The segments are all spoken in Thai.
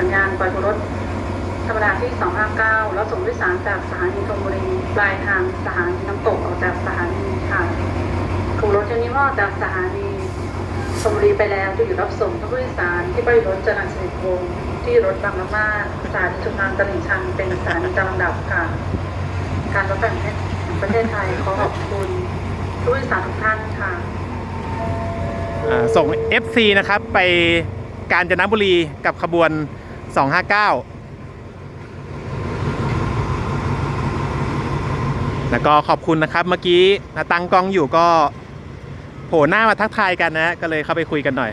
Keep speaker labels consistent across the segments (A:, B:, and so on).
A: สัญญาณปล่อยตัวรถธรรมดาที่ 259 แล้วส่งด้วยสารจากสถานีธนบุรีปลายทางสถานีน้ำตกออกจากสถานีค่ะขบวนรถเจนี้ว่าอจากสถานีธนบุรีไปแล้วจะอยู่รับส่งผู้โดยสารที่บริรถจรัญสนิทวงศ์ที่รถบางละมาสถานีชุมทางตลิ่งชันเป็นสถานีจำลำดับค่ะ การรถไฟแห่งประเทศไทยขอขอบคุณผู้โดยสารทุกท่านค่ะ
B: อ่าส่ง FC นะครับไปกาญจนบุรีกับขบวน 259แล้วก็ขอบคุณนะครับเมื่อกี้ตั้งกล้องอยู่ก็โผล่หน้ามาทักทายกันนะ ก็เลยเข้าไปคุยกันหน่อย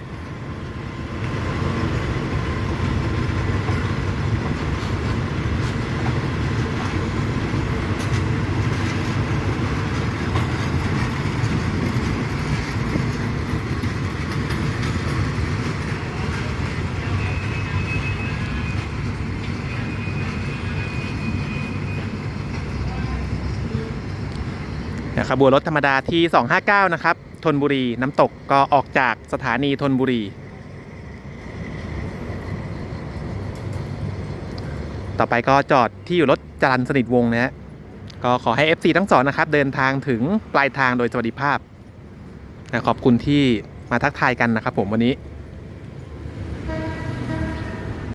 B: ขบวนรถธรรมดาที่ 259 นะครับธนบุรีน้ำตกก็ออกจากสถานีธนบุรีต่อไปก็จอดที่อยู่รถจรันสนิทวงนะฮะก็ขอให้ FC ทั้งสองนะครับ เดินทางถึงปลายทางโดยสวัสดิภาพนะขอบคุณที่มาทักทายกันนะครับผมวันนี้